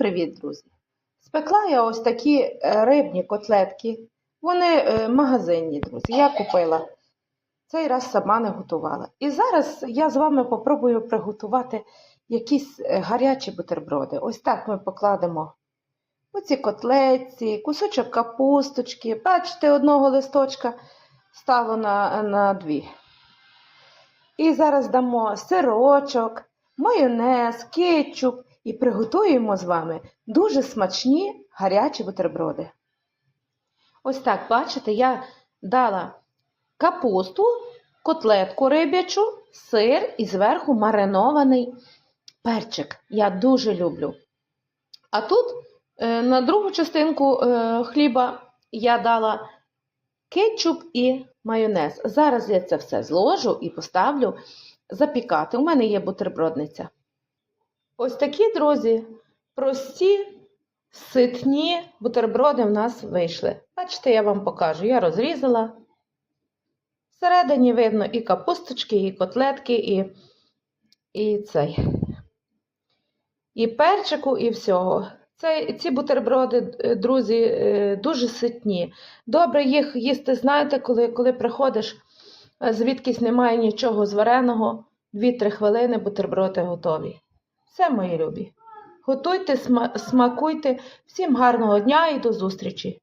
привіт, друзі! Спекла я ось такі е, рибні котлетки. Вони е, магазинні, друзі. Я купила. Цей раз сама не готувала. І зараз я з вами попробую приготувати якісь е, гарячі бутерброди. Ось так ми покладемо оці котлетці, кусочок капусточки. Бачите, одного листочка стало на, на дві. І зараз дамо сирочок, майонез, кетчуп і приготуємо з вами дуже смачні гарячі бутерброди. Ось так, бачите, я дала капусту, котлетку риб'ячу, сир і зверху маринований перчик. Я дуже люблю. А тут е, на другу частинку е, хліба я дала кетчуп і майонез. Зараз я це все зложу і поставлю запікати. У мене є бутербродниця. Ось такі, друзі, прості, ситні бутерброди в нас вийшли. Бачите, я вам покажу. Я розрізала. Всередині видно і капусточки, і котлетки, і, і цей. І перчику, і всього. Це, ці бутерброди, е, друзі, е, дуже ситні. Добре їх їсти, знаєте, коли, коли приходиш, е, звідкись немає нічого звареного, 2-3 хвилини бутерброди готові. Все, мої любі. Готуйте, сма- смакуйте. Всім гарного дня і до зустрічі!